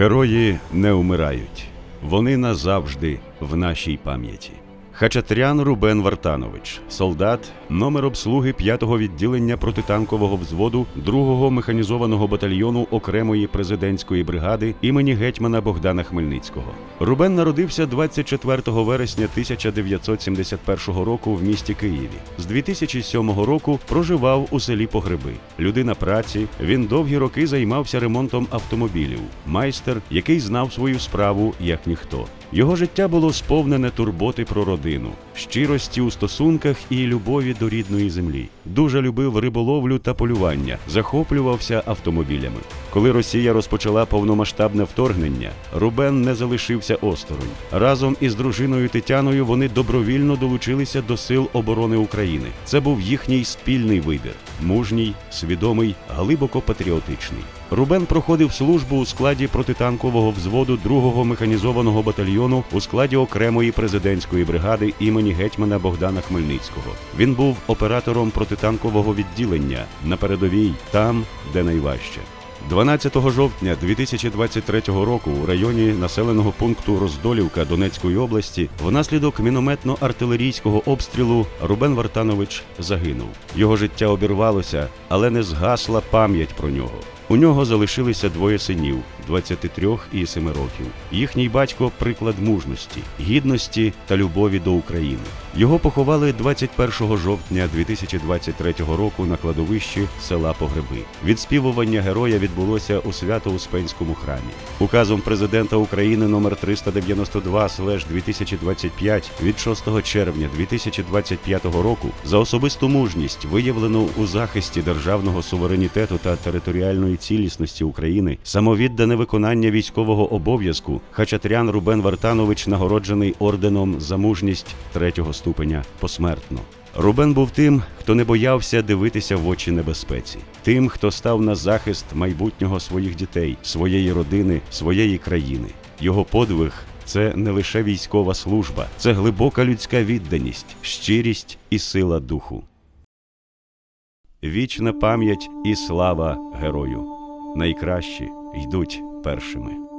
Герої не умирають. Вони назавжди в нашій пам'яті. Хачатрян Рубен Вартанович, солдат, номер обслуги 5-го відділення протитанкового взводу 2-го механізованого батальйону окремої президентської бригади імені гетьмана Богдана Хмельницького. Рубен народився 24 вересня 1971 року в місті Києві. З 2007 року проживав у селі Погреби. Людина праці, він довгі роки займався ремонтом автомобілів. Майстер, який знав свою справу як ніхто. Його життя було сповнене турботи про родину, щирості у стосунках і любові до рідної землі. Дуже любив риболовлю та полювання, захоплювався автомобілями. Коли Росія розпочала повномасштабне вторгнення, Рубен не залишився осторонь. Разом із дружиною Тетяною вони добровільно долучилися до сил оборони України. Це був їхній спільний вибір: мужній, свідомий, глибоко патріотичний. Рубен проходив службу у складі протитанкового взводу 2-го механізованого батальйону у складі окремої президентської бригади імені гетьмана Богдана Хмельницького. Він був оператором протитанкового відділення на передовій, там, де найважче. 12 жовтня 2023 року у районі населеного пункту Роздолівка Донецької області внаслідок мінометно-артилерійського обстрілу Рубен Вартанович загинув. Його життя обірвалося, але не згасла пам'ять про нього. У нього залишилися двоє синів 23 і 7 років. Їхній батько приклад мужності, гідності та любові до України. Його поховали 21 жовтня 2023 року на кладовищі села Погреби. Відспівування героя відбулося у Свято-Успенському храмі. Указом президента України номер 392 2025 від 6 червня 2025 року за особисту мужність виявлену у захисті державного суверенітету та територіальної цілісності України, самовіддане виконання військового обов'язку, Хачатрян Рубен Вартанович нагороджений орденом за мужність третього ступеня посмертно. Рубен був тим, хто не боявся дивитися в очі небезпеці, тим, хто став на захист майбутнього своїх дітей, своєї родини, своєї країни. Його подвиг це не лише військова служба, це глибока людська відданість, щирість і сила духу. Вічна пам'ять і слава герою. Найкращі йдуть першими.